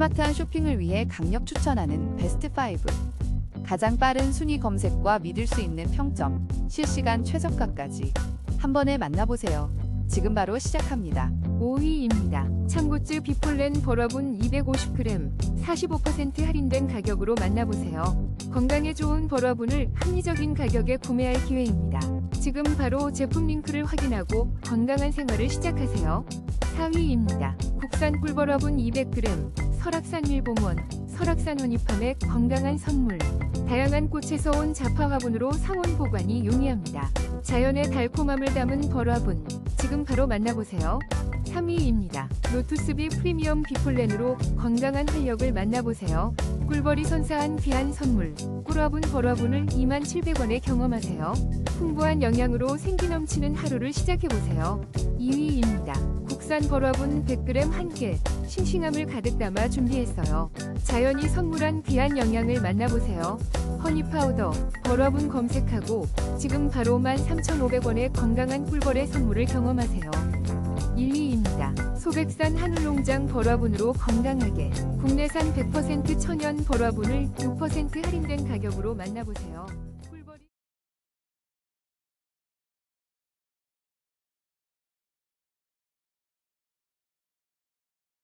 스마트한 쇼핑을 위해 강력 추천하는 베스트 5. 가장 빠른 순위 검색과 믿을 수 있는 평점, 실시간 최저가까지 한 번에 만나보세요. 지금 바로 시작합니다. 5위입니다. 참고즈 비폴렌 버러분 250g 45% 할인된 가격으로 만나보세요. 건강에 좋은 버러분을 합리적인 가격에 구매할 기회입니다. 지금 바로 제품 링크를 확인하고 건강한 생활을 시작하세요. 4위입니다. 국산 꿀버러분 200g 설악산 일봉원 설악산 원입함의 건강한 선물 다양한 꽃에서 온 자파 화분으로 상온 보관이 용이합니다. 자연의 달콤함을 담은 버러분 지금 바로 만나보세요. 3위입니다. 로투스비 프리미엄 비폴렌으로 건강한 활력을 만나보세요. 꿀벌이 선사한 귀한 선물 꿀화분 버러분을 27,000원에 경험하세요. 풍부한 영양으로 생기 넘치는 하루를 시작해보세요. 2위입니다. 국산 버러분 100g 1개 싱싱함을 가득 담아 준비했어요. 자연이 선물한 귀한 영양을 만나보세요. 허니 파우더 버러분 검색하고 지금 바로 13,500원의 건강한 꿀벌의 선물을 경험하세요. 1위입니다. 소백산 한울농장 버러분으로 건강하게 국내산 100% 천연 버러분을 6% 할인된 가격으로 만나보세요.